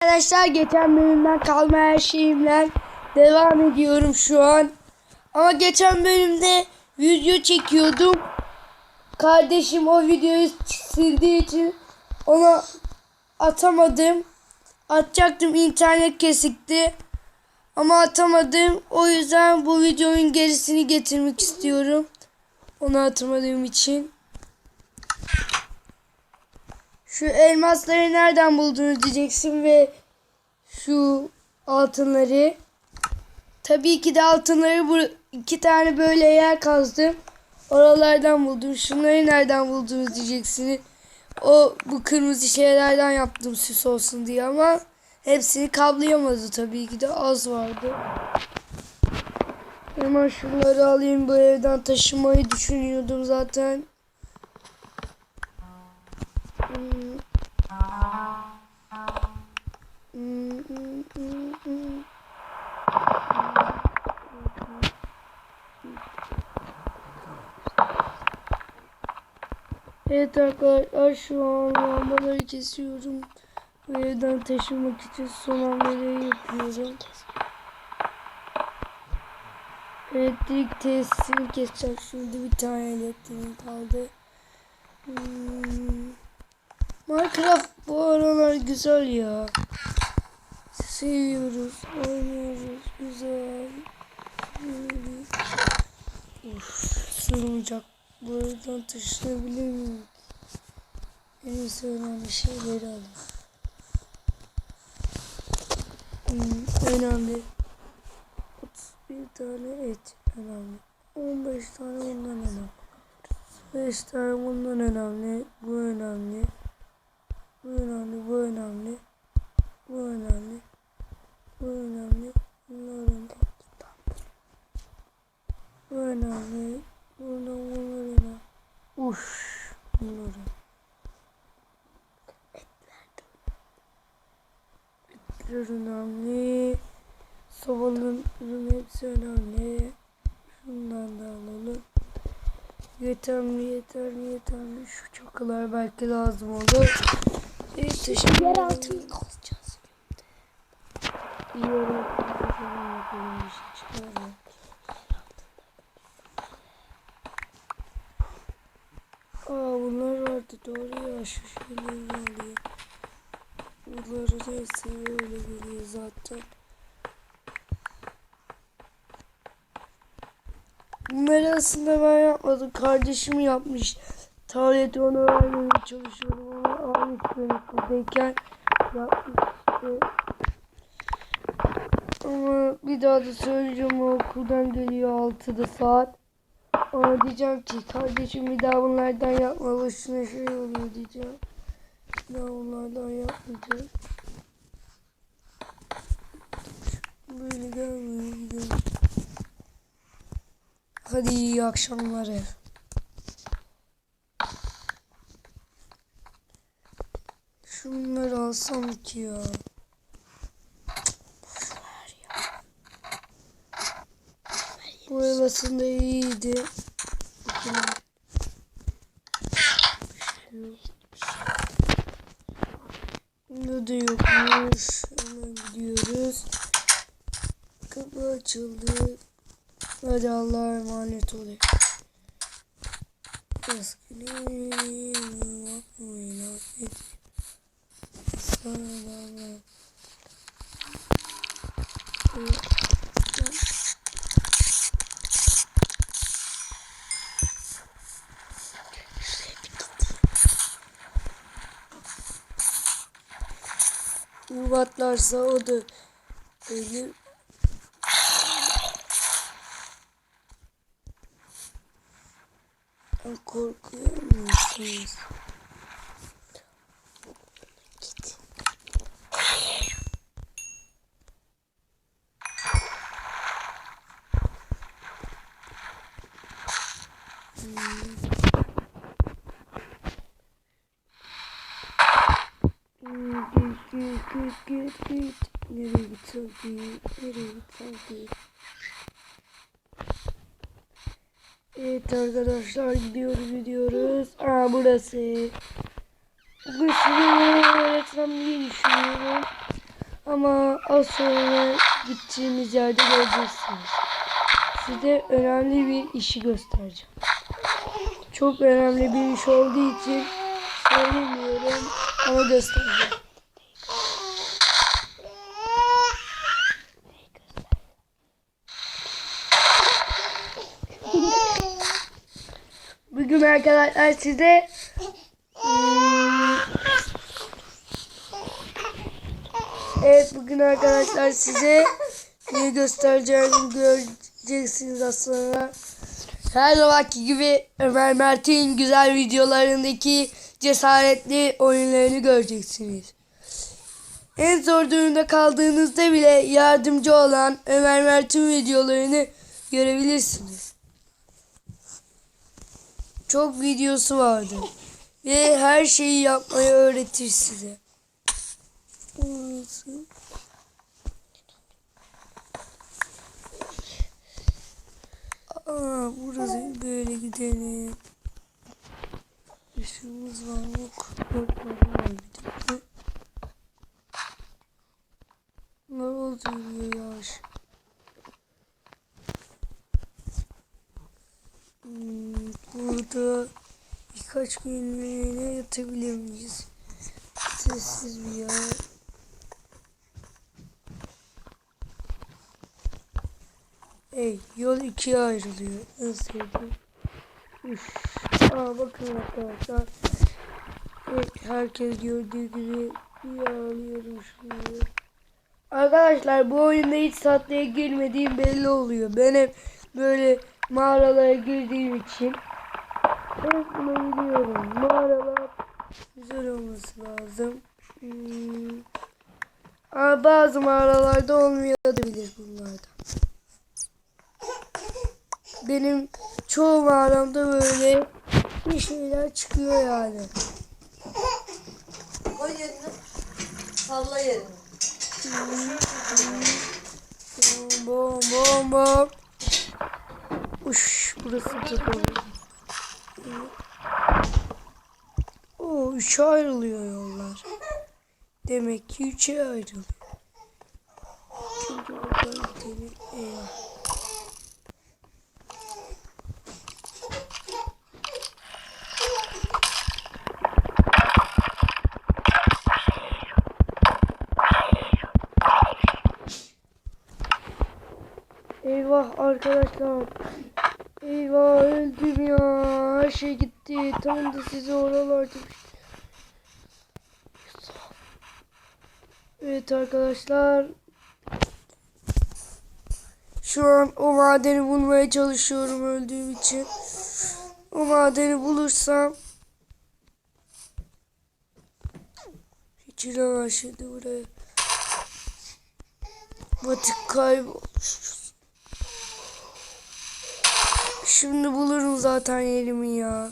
Arkadaşlar geçen bölümden kalma her şeyimle devam ediyorum şu an. Ama geçen bölümde video çekiyordum. Kardeşim o videoyu sildiği için ona atamadım. Atacaktım internet kesikti. Ama atamadım. O yüzden bu videonun gerisini getirmek istiyorum. Onu atamadığım için. Şu elmasları nereden buldunuz diyeceksin ve şu altınları. Tabii ki de altınları bu iki tane böyle yer kazdım. Oralardan buldum. Şunları nereden buldunuz diyeceksiniz. O bu kırmızı şeylerden yaptım süs olsun diye ama hepsini kablayamadı tabii ki de az vardı. Hemen şunları alayım bu evden taşımayı düşünüyordum zaten. Evet arkadaşlar şu an lambaları kesiyorum. Bu evden taşımak için son hamleleri yapıyorum. Elektrik tesisini keseceğim. Şimdi bir tane elektriğim kaldı. Hmm. Minecraft bu aralar güzel ya. Seviyoruz, oynuyoruz, güzel. Uf, sığmayacak. Bu aradan taşınabilir miyim? En iyisi önemli şeyleri alayım. Hmm, önemli. 31 tane et önemli. 15 tane bundan önemli. 5 tane bundan önemli. Bu önemli. Bu önemli, bu önemli. Bu önemli. Bu önemli. Bunlar önemli. Bu önemli. Bundan bunlar önemli. Uş. Bunlar Etler önemli. Sobaların hepsi önemli. Şundan da alalım. Yeter mi yeter mi yeter mi? Şu çakılar belki lazım olur. Evet, teşekkür Yer ederim. altını kazacağız. İyi olarak yapalım bir şey çıkaralım. Aa bunlar vardı doğru ya şu şeyleri alayım. Bunların hepsi öyle geliyor zaten. Bunları aslında ben yapmadım. Kardeşim yapmış. Tableti ona öğrenmeye çalışıyorum ama aynı sınıftayken yapmıştı. Ama bir daha da söyleyeceğim okuldan geliyor 6'da saat. Ona diyeceğim ki kardeşim bir daha bunlardan yapma boşuna şey oluyor diyeceğim. Bir daha bunlardan yapmayacağım. Böyle gelmiyor gidiyorum. Hadi iyi akşamlar. Şunları alsam ki ya. Boşver ya. Bu ev aslında iyiydi. Bunda da yokmuş. Hemen gidiyoruz. Kapı açıldı. Hadi Allah'a emanet olayım. Eskili bakmayın affet. Sana da Uvatlarsa o da ölür. Korkuyor musunuz? Git. Hmm, Git git git git git. Nereye gitsem ki? Nereye gitsem ki? Evet arkadaşlar gidiyoruz gidiyoruz. Aa burası. Güçlü öğretmen diye düşünüyorum. Ama az sonra gideceğimiz yerde göreceksiniz. Size önemli bir işi göstereceğim. Çok önemli bir iş olduğu için söylemiyorum ama göstereceğim. Bugün arkadaşlar size Evet bugün arkadaşlar size ne göstereceğimi göreceksiniz sonra. Her zamanki gibi Ömer Mert'in güzel videolarındaki cesaretli oyunlarını göreceksiniz. En zor durumda kaldığınızda bile yardımcı olan Ömer Mert'in videolarını görebilirsiniz. Çok videosu vardır. Ve her şeyi yapmayı öğretir size. Aa, burası böyle gidelim. Işığımız var yok. Yok var bir dakika. Ne oluyor ya? Hmm, burada birkaç günlüğüne yatabilir miyiz? Sessiz bir yer. Ey yol ikiye ayrılıyor. En sevdiğim. Üf. Aa bakın arkadaşlar. Herkes gördüğü gibi bir ağlıyorum şimdi. Arkadaşlar bu oyunda hiç tatlıya girmediğim belli oluyor. Ben hep böyle mağaralara girdiğim için hep bunu biliyorum. Mağaralar güzel olması lazım. Hmm. Ama bazı mağaralarda olmayabilir bunlardan. Benim çoğu mağaramda böyle bir şeyler çıkıyor yani. O yerini salla yerini. Bom bom bom. Uş burası çok oldu. Oo üçe ayrılıyor yollar. Demek ki üçe ayrılıyor. Çünkü buradan gidelim. Eyvah. Eyvah arkadaşlar. Eyvah öldüm ya. Her şey gitti. Tam da sizi oralarda. Evet arkadaşlar. Şu an o madeni bulmaya çalışıyorum öldüğüm için. O madeni bulursam Geçiremem şimdi buraya. Batık kaybolmuşuz. Şimdi bulurum zaten yerimi ya.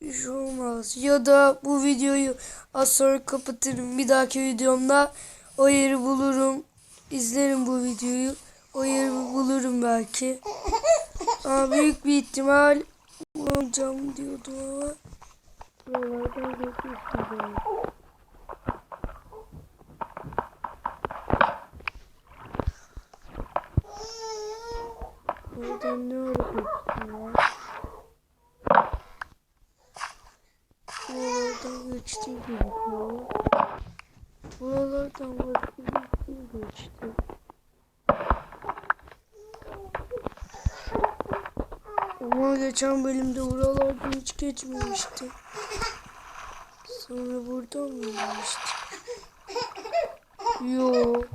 Bir şey olmaz. Ya da bu videoyu az sonra kapatırım. Bir dahaki videomda o yeri bulurum. İzlerim bu videoyu. O yeri bulurum belki. Ama büyük bir ihtimal bulamayacağım diyordum ama. Buralardan geçmiştim. Buradan ne öğretmiştim ya? Buralardan geçti gözüküyor. Buralardan başka bir şey geçti. Ama geçen bölümde buralardan hiç geçmemişti. Sonra buradan mı geçti? Böyle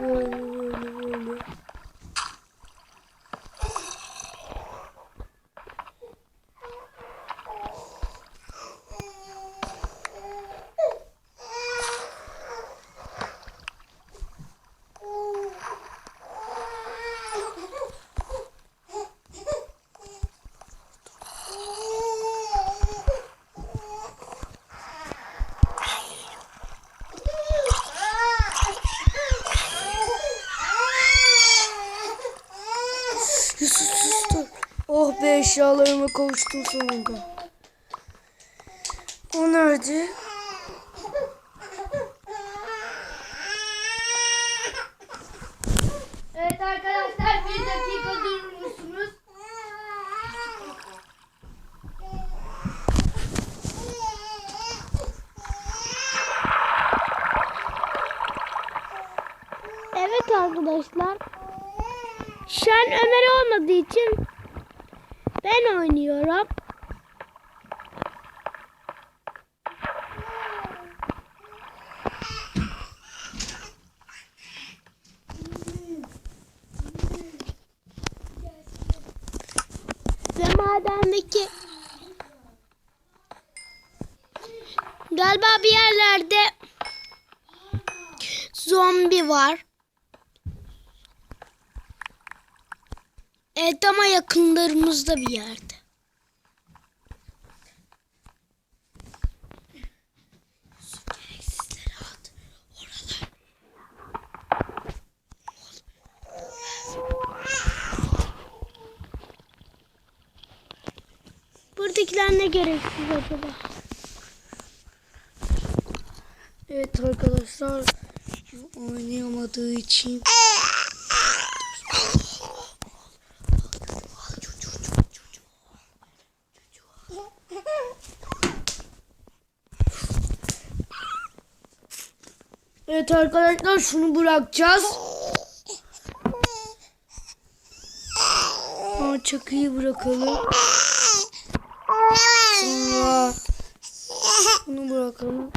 böyle. Eşyalarıma kavuştum sonunda. O nerede? Evet arkadaşlar bir dakika durur musunuz? Evet arkadaşlar. Şen Ömer olmadığı için ben oynuyorum. Ve madendeki galiba bir yerlerde zombi var. Evet ama yakınlarımızda bir yerde. Buradakiler ne gereksiz acaba? Evet arkadaşlar oynayamadığı için Evet arkadaşlar şunu bırakacağız. Aa, çakıyı bırakalım. Sonra bunu bırakalım.